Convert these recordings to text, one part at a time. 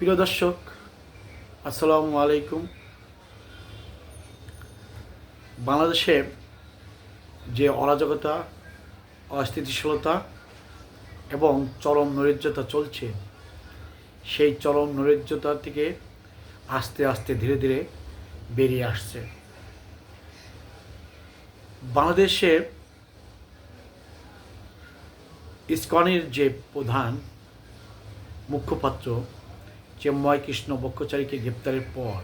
প্রিয় দর্শক, আসসালামু আলাইকুম। বাংলাদেশে যে অরাজকতা, অস্থিতিশীলতা এবং চরম নৈরাজ্যতা চলছে, সেই চরম নৈরাজ্যতা থেকে আস্তে আস্তে ধীরে ধীরে বেরিয়ে আসছে। বাংলাদেশে ইসকনের যে প্রধান মুখপাত্র চেম্ময় কৃষ্ণ বক্ষচারীকে গ্রেপ্তারের পর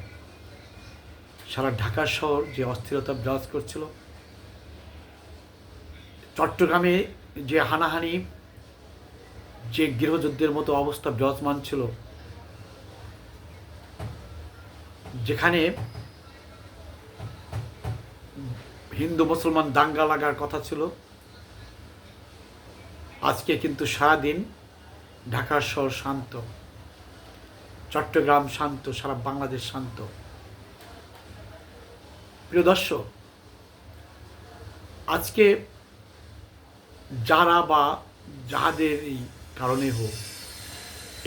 সারা ঢাকা শহর যে অস্থিরতা বিরাজ করছিল, চট্টগ্রামে যে হানাহানি, যে গৃহযুদ্ধের মতো অবস্থা বিরাজমান ছিল, যেখানে হিন্দু মুসলমান দাঙ্গা লাগার কথা ছিল, আজকে কিন্তু সারাদিন ঢাকার শহর শান্ত। চট্টগ্রাম শান্ত, সারা বাংলাদেশ শান্ত। প্রিয় দর্শক, আজকে যারা বা যাহাদের এই কারণে হোক,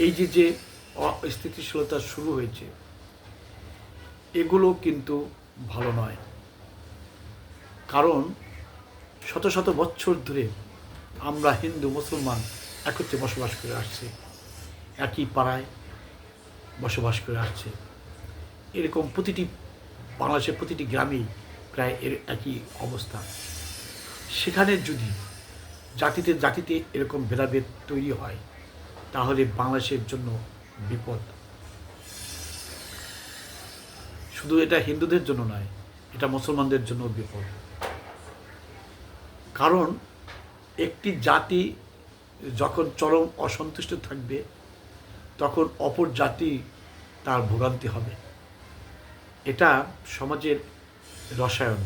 এই যে যে অস্থিতিশীলতা শুরু হয়েছে, এগুলো কিন্তু ভালো নয়। কারণ শত শত বছর ধরে আমরা হিন্দু, মুসলমান একত্রে বসবাস করে আসছি। একই পাড়ায় বসবাস করে আসছে। এরকম প্রতিটি বাংলাদেশের প্রতিটি গ্রামেই প্রায় এর একই অবস্থা। সেখানে যদি জাতিতে জাতিতে এরকম ভেদাভেদ তৈরি হয়, তাহলে বাংলাদেশের জন্য বিপদ। শুধু এটা হিন্দুদের জন্য নয়, এটা মুসলমানদের জন্য বিপদ। কারণ একটি জাতি যখন চরম অসন্তুষ্ট থাকবে তখন অপর জাতি তার ভোগান্তি হবে। এটা সমাজের রসায়ন।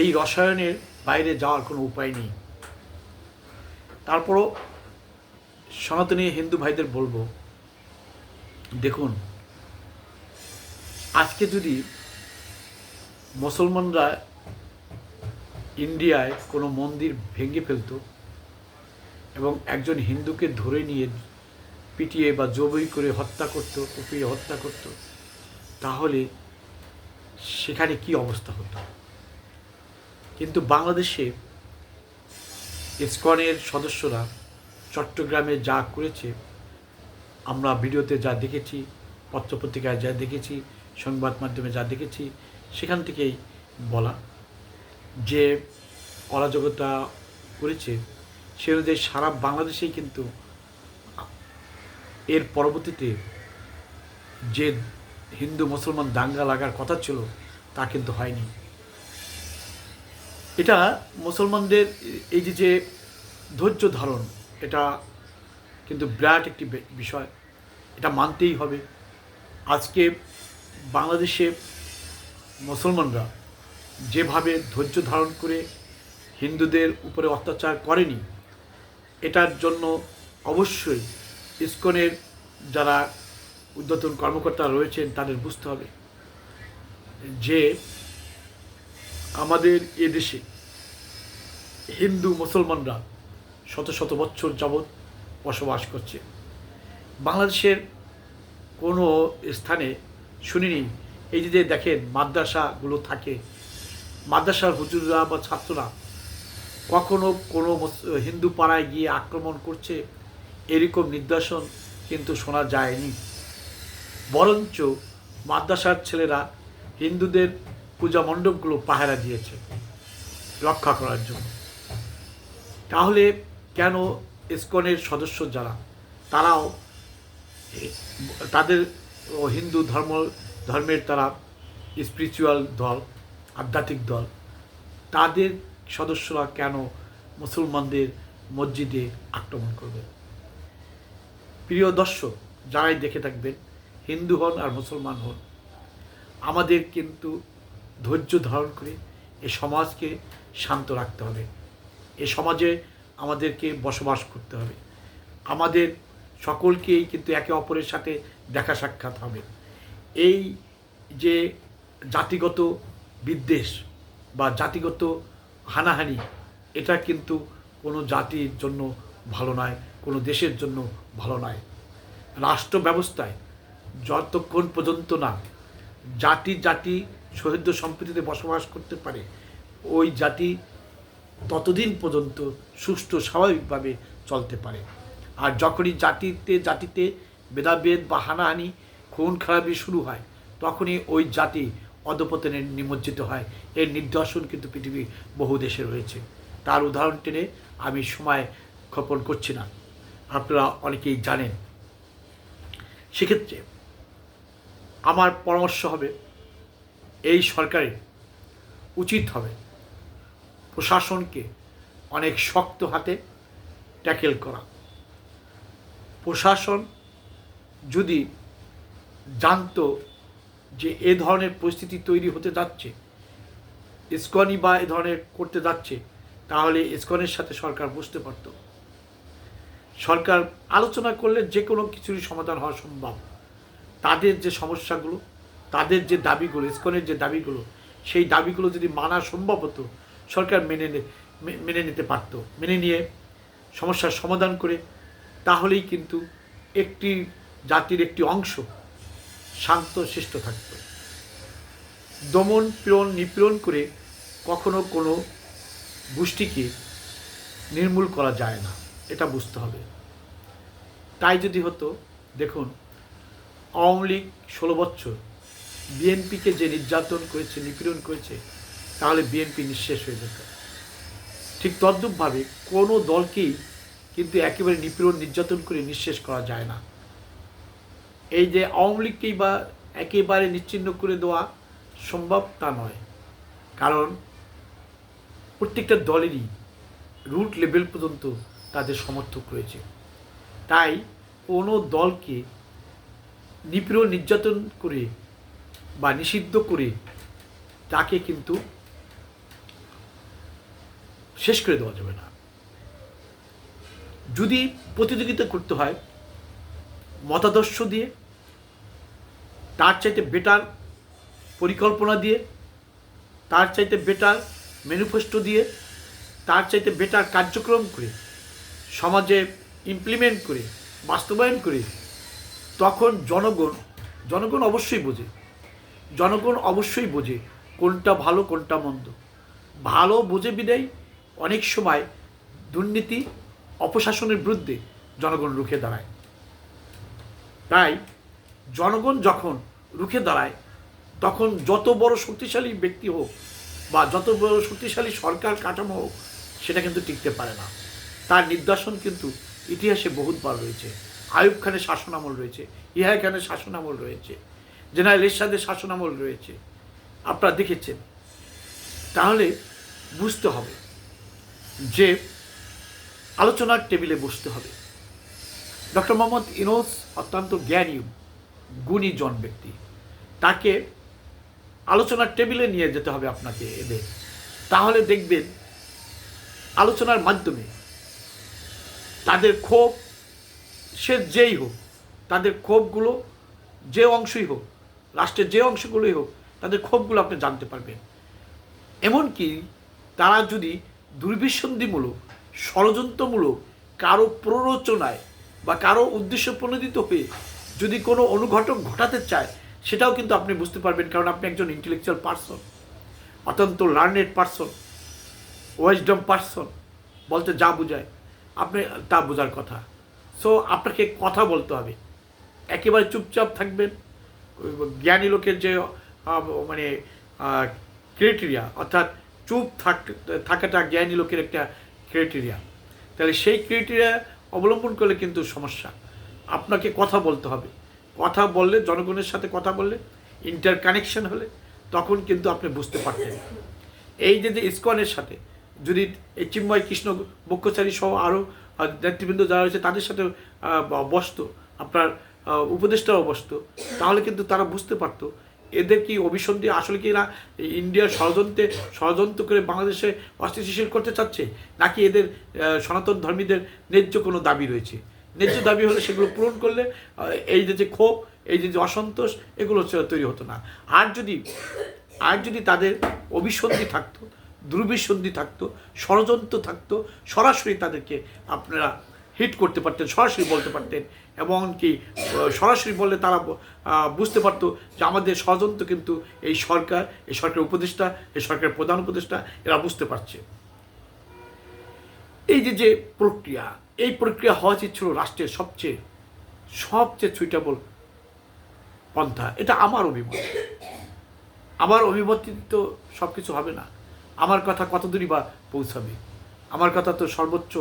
এই রসায়নের বাইরে যাওয়ার কোনো উপায় নেই। তারপরও সনাতনী হিন্দু ভাইদের বলব, দেখুন, আজকে যদি মুসলমানরা ইন্ডিয়ায় কোনো মন্দির ভেঙে ফেলতো এবং একজন হিন্দুকে ধরে নিয়ে পিটিয়ে বা জবই করে হত্যা করতো, কুপিয়ে হত্যা করতো, তাহলে সেখানে কি অবস্থা হতো? কিন্তু বাংলাদেশে ইসকনের সদস্যরা চট্টগ্রামে যা করেছে, আমরা ভিডিওতে যা দেখেছি, পত্রপত্রিকায় যা দেখেছি, সংবাদ মাধ্যমে যা দেখেছি, সেখান থেকেই বলা যে অরাজকতা করেছে, সে অনুযায়ী সারা বাংলাদেশেই কিন্তু এর পরবর্তীতে যে হিন্দু মুসলমান দাঙ্গা লাগার কথা ছিল, তা কিন্তু হয়নি। এটা মুসলমানদের এই যে যে ধৈর্য ধারণ, এটা কিন্তু বিরাট একটি বিষয়। এটা মানতেই হবে। আজকে বাংলাদেশে মুসলমানরা যেভাবে ধৈর্য ধারণ করে হিন্দুদের উপরে অত্যাচার করেনি, এটার জন্য অবশ্যই ইস্কনের যারা উদ্যতন কর্মকর্তা রয়েছেন, তাদের বুঝতে হবে যে আমাদের এ দেশে হিন্দু মুসলমানরা শত শত বছর যাবৎ বসবাস করছে। বাংলাদেশের কোনো স্থানে শুনিনি, এই যে দেখেন মাদ্রাসাগুলো থাকে, মাদ্রাসার হুজুররা বা ছাত্ররা কখনো কোনো হিন্দু পাড়ায় গিয়ে আক্রমণ করছে এরকম নির্দেশন কিন্তু শোনা যায়নি। বরঞ্চ মাদ্রাসার ছেলেরা হিন্দুদের পূজা মণ্ডপগুলো পাহারা দিয়েছে রক্ষা করার জন্য। তাহলে কেন ইস্কনের সদস্য যারা, তারাও তাদের হিন্দু ধর্ম, ধর্মের তারা স্পিরিচুয়াল দল, আধ্যাত্মিক দল, তাদের সদস্যরা কেন মুসলমানদের মসজিদে আক্রমণ করবে? প্রিয় দর্শক, যারাই দেখে থাকবেন, হিন্দু হন আর মুসলমান হন, আমাদের কিন্তু ধৈর্য ধারণ করে এ সমাজকে শান্ত রাখতে হবে। এ সমাজে আমাদেরকে বসবাস করতে হবে। আমাদের সকলকেই কিন্তু একে অপরের সাথে দেখা সাক্ষাৎ হবে। এই যে জাতিগত বিদ্বেষ বা জাতিগত হানাহানি, এটা কিন্তু কোনো জাতির জন্য ভালো নয়। কোনো দেশের জন্য ভালো নয়। রাষ্ট্র ব্যবস্থায় যতক্ষণ পর্যন্ত না জাতি জাতি সৌহার্দ্য সম্প্রীতিতে বসবাস করতে পারে, ওই জাতি ততদিন পর্যন্ত সুষ্ঠু স্বাভাবিকভাবে চলতে পারে। আর যখনই জাতিতে জাতিতে ভেদাভেদ বা হানাহানি, খুন খারাপি শুরু হয়, তখনই ওই জাতি অধপতনে নিমজ্জিত হয়। এর নিদর্শন কিন্তু পৃথিবীর বহু দেশে রয়েছে। তার উদাহরণ টেনে আমি সময় ক্ষেপণ করছি না। আপনারা অনেকেই জানেন। সেক্ষেত্রে আমার পরামর্শ হবে, এই সরকারের উচিত হবে প্রশাসনকে অনেক শক্ত হাতে ট্যাকেল করা। প্রশাসন যদি জানতো যে এ ধরনের পরিস্থিতি তৈরি হতে যাচ্ছে ইস্কনই বা এ ধরনের করতে যাচ্ছে, তাহলে ইস্কনের সাথে সরকার বুঝতে পারত। সরকার আলোচনা করলে যে কোনো কিছুরই সমাধান হওয়া সম্ভব। তাদের যে সমস্যাগুলো, তাদের যে দাবিগুলো, ইস্কনের যে দাবিগুলো, সেই দাবিগুলো যদি মানা সম্ভব হতো, সরকার মেনে মেনে নিতে পারত। মেনে নিয়ে সমস্যার সমাধান করে, তাহলেই কিন্তু একটি জাতির একটি অংশ শান্ত, শিষ্ট থাকত। দমন পীড়ন, নিপীড়ন করে কখনো কোনো গোষ্ঠীকে নির্মূল করা যায় না। এটা বুঝতে হবে। তাই যদি হতো, দেখুন, আওয়ামী লীগ ষোলো বছর বিএনপিকে যে নির্যাতন করেছে, নিপীড়ন করেছে, তাহলে বিএনপি নিঃশেষ হয়ে যেত। ঠিক তদ্রূপভাবে কোনো দলকেই কিন্তু একেবারে নিপীড়ন, নির্যাতন করে নিঃশেষ করা যায় না। এই যে আওয়ামী লীগকেই বা একেবারে নিশ্চিহ্ন করে দেওয়া সম্ভব তা নয়। কারণ প্রত্যেকটা দলেরই রুট লেভেল পর্যন্ত তাদের সমর্থক রয়েছে। তাই কোনো দলকে নিপীড়ন নির্যাতন করে বা নিষিদ্ধ করে তাকে কিন্তু শেষ করে দেওয়া যাবে না। যদি প্রতিযোগিতা করতে হয় মতাদর্শ দিয়ে, তার চাইতে বেটার পরিকল্পনা দিয়ে, তার চাইতে বেটার ম্যানিফেস্টো দিয়ে, তার চাইতে বেটার কার্যক্রম করে সমাজে ইমপ্লিমেন্ট করে, বাস্তবায়ন করে, তখন জনগণ জনগণ অবশ্যই বোঝে। জনগণ অবশ্যই বোঝে কোনটা ভালো, কোনটা মন্দ। ভালো বোঝে বিদায়, অনেক সময় দুর্নীতি, অপশাসনের বিরুদ্ধে জনগণ রুখে দাঁড়ায়। তাই জনগণ যখন রুখে দাঁড়ায়, তখন যত বড় শক্তিশালী ব্যক্তি হোক বা যত বড় শক্তিশালী সরকার কাঠামো হোক, সেটা কিন্তু টিকতে পারে না। তার নিদর্শন কিন্তু ইতিহাসে বহুতবার রয়েছে। আয়ুব খানের শাসনামল রয়েছে, ইহাই খানের শাসনামল রয়েছে, জেনারেল এরশাদের শাসনামল রয়েছে। আপনারা দেখেছেন। তাহলে বুঝতে হবে যে আলোচনার টেবিলে বসতে হবে। ডক্টর মোহাম্মদ ইনোস অত্যন্ত জ্ঞানী, গুণী জন ব্যক্তি। তাকে আলোচনার টেবিলে নিয়ে যেতে হবে আপনাকে এদের। তাহলে দেখবেন আলোচনার মাধ্যমে তাদের ক্ষোভ, সে যেই হোক, তাদের ক্ষোভগুলো যে অংশই হোক, রাষ্ট্রের যে অংশগুলোই হোক, তাদের ক্ষোভগুলো আপনি জানতে পারবেন। এমনকি তারা যদি দুর্বিসন্ধিমূলক, ষড়যন্ত্রমূলক, কারও প্ররোচনায় বা কারও উদ্দেশ্য প্রণোদিত হয়ে যদি কোনো অনুঘটন ঘটাতে চায়, সেটাও কিন্তু আপনি বুঝতে পারবেন কারণ আপনি একজন ইন্টেলেকচুয়াল পার্সন অত্যন্ত লার্নেড পার্সন ওয়েজডম পার্সন বলতে যা বোঝায়। আপনি, তা বোঝার কথা। সো আপনাকে কথা বলতে হবে। একেবারে চুপচাপ থাকবেন। জ্ঞানী লোকের যে মানে ক্রাইটেরিয়া অর্থাৎ চুপ থাক, থাকাটা জ্ঞানী লোকের একটা ক্রাইটেরিয়া তাহলে সেই ক্রাইটেরিয়া অবলম্বন করলে কিন্তু সমস্যা। আপনাকে কথা বলতে হবে। কথা বললে, জনগণের সাথে কথা বললে ইন্টার কানেকশন হলে, তখন কিন্তু আপনি বুঝতে পারতেন। এই যে যে ইস্কনের সাথে যদি এই চিন্ময় কৃষ্ণ বক্ষচারী সহ আরও নেতৃবৃন্দ যারা রয়েছে, তাদের সাথে বসতো, আপনার উপদেষ্টাও বসতো, তাহলে কিন্তু তারা বুঝতে পারতো। এদের কি অভিসন্ধি, আসলে কি এই ইন্ডিয়ার ষড়যন্ত্রে, ষড়যন্ত্র করে বাংলাদেশে অস্থিতিশীল করতে চাচ্ছে? নাকি এদের সনাতন ধর্মীদের ন্যায্য কোনো দাবি রয়েছে? ন্যায্য দাবি হলে সেগুলো পূরণ করলে এই যে যে ক্ষোভ, এই যে যে অসন্তোষ, এগুলো তৈরি হতো না। আর যদি আর যদি তাদের অভিসন্ধি থাকতো দুর্বিসন্ধি থাকতো, ষড়যন্ত্র থাকতো, সরাসরি তাদেরকে আপনারা হিট করতে পারতেন, সরাসরি বলতে পারতেন এবং কি সরাসরি বললে তারা বুঝতে পারতো যে আমাদের ষড়যন্ত্র কিন্তু এই সরকার, এই সরকারের উপদেষ্টা, এই সরকারের প্রধান উপদেষ্টা, এরা বুঝতে পারছে। এই যে যে প্রক্রিয়া, এই প্রক্রিয়া হওয়া উচিত ছিল রাষ্ট্রের সবচেয়ে সবচেয়ে সুইটেবল পন্থা, এটা আমার অভিমত। আমার অভিমত তো সব কিছু হবে না। আমার কথা কত দূরই বা পৌঁছাবে? আমার কথা তো সর্বোচ্চ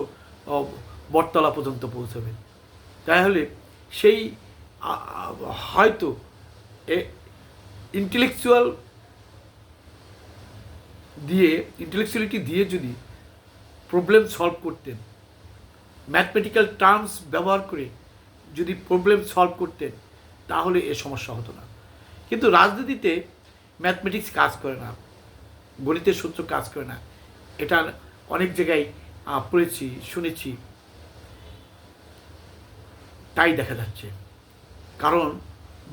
বটতলা পর্যন্ত পৌঁছাবে। তাহলে সেই হয়তো ইন্টেলেকচুয়াল দিয়ে ইন্টেলেকচুয়ালিটি দিয়ে যদি প্রবলেম সলভ করতেন ম্যাথমেটিক্যাল টার্মস ব্যবহার করে যদি প্রবলেম সলভ করতেন, তাহলে এ সমস্যা হতো না। কিন্তু রাজনীতিতে ম্যাথমেটিক্স কাজ করে না। গণিতের সূত্র কাজ করে না। এটা অনেক জায়গায় পড়েছি, শুনেছি। তাই দেখা যাচ্ছে। কারণ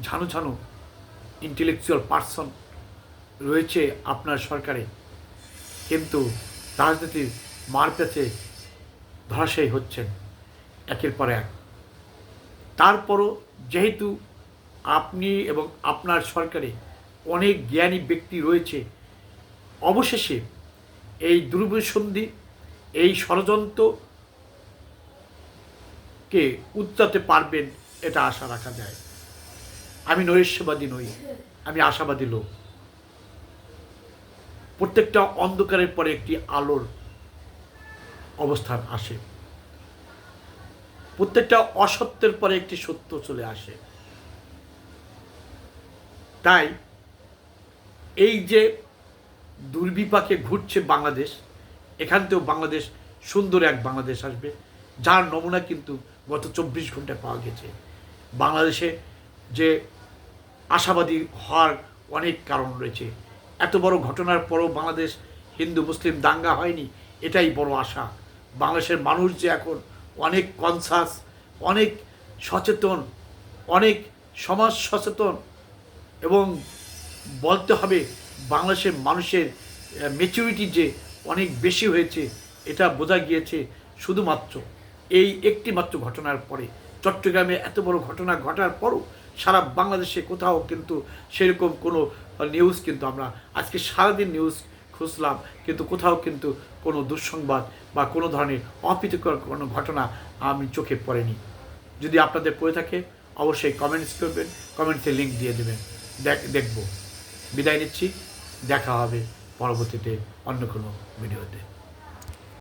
ঝানু ঝানু ইন্টেলেকচুয়াল পার্সন রয়েছে আপনার সরকারে। কিন্তু রাজনীতির মার পেছে ধরাশায়ী হচ্ছেন একের পর এক। তারপরও যেহেতু আপনি এবং আপনার সরকারে অনেক জ্ঞানী ব্যক্তি রয়েছে অবশেষে এই দুর্বিসন্ধি, এই ষড়যন্ত্রকে উচ্চাতে পারবেন এটা আশা রাখা যায়। আমি নৈরাশ্যবাদী নই, আমি আশাবাদী লোক। প্রত্যেকটা অন্ধকারের পরে একটি আলোর অবস্থান আসে। প্রত্যেকটা অসত্যের পরে একটি সত্য চলে আসে। তাই এই যে দুর্বিপাকে ঘুরছে বাংলাদেশ, এখান থেকেও বাংলাদেশ, সুন্দর এক বাংলাদেশ আসবে, যার নমুনা কিন্তু গত চব্বিশ ঘন্টায় পাওয়া গেছে। বাংলাদেশে যে আশাবাদী হওয়ার অনেক কারণ রয়েছে। এত বড় ঘটনার পরও বাংলাদেশ হিন্দু, মুসলিম দাঙ্গা হয়নি, এটাই বড় আশা। বাংলাদেশের মানুষ যে এখন অনেক কনসাস অনেক সচেতন, অনেক সমাজ সচেতন এবং বলতে হবে বাংলাদেশের মানুষের মেচুরিটি যে অনেক বেশি হয়েছে, এটা বোঝা গিয়েছে শুধুমাত্র এই একটি মাত্র ঘটনার পরে। চট্টগ্রামে এত বড় ঘটনা ঘটার পরও সারা বাংলাদেশে কোথাও কিন্তু সেরকম কোনো নিউজ কিন্তু আমরা, আজকে সারাদিন নিউজ খুঁজলাম, কিন্তু কোথাও কিন্তু কোনো দুঃসংবাদ বা কোনো ধরনের অপ্রীতিকর কোনো ঘটনা আমি চোখে পড়েনি। যদি আপনাদের পড়ে থাকে, অবশ্যই কমেন্টস করবেন কমেন্টসে লিঙ্ক দিয়ে দেবেন। দেখ, দেখব। বিদায় নিচ্ছি। দেখা হবে পরবর্তীতে অন্য কোনো ভিডিওতে।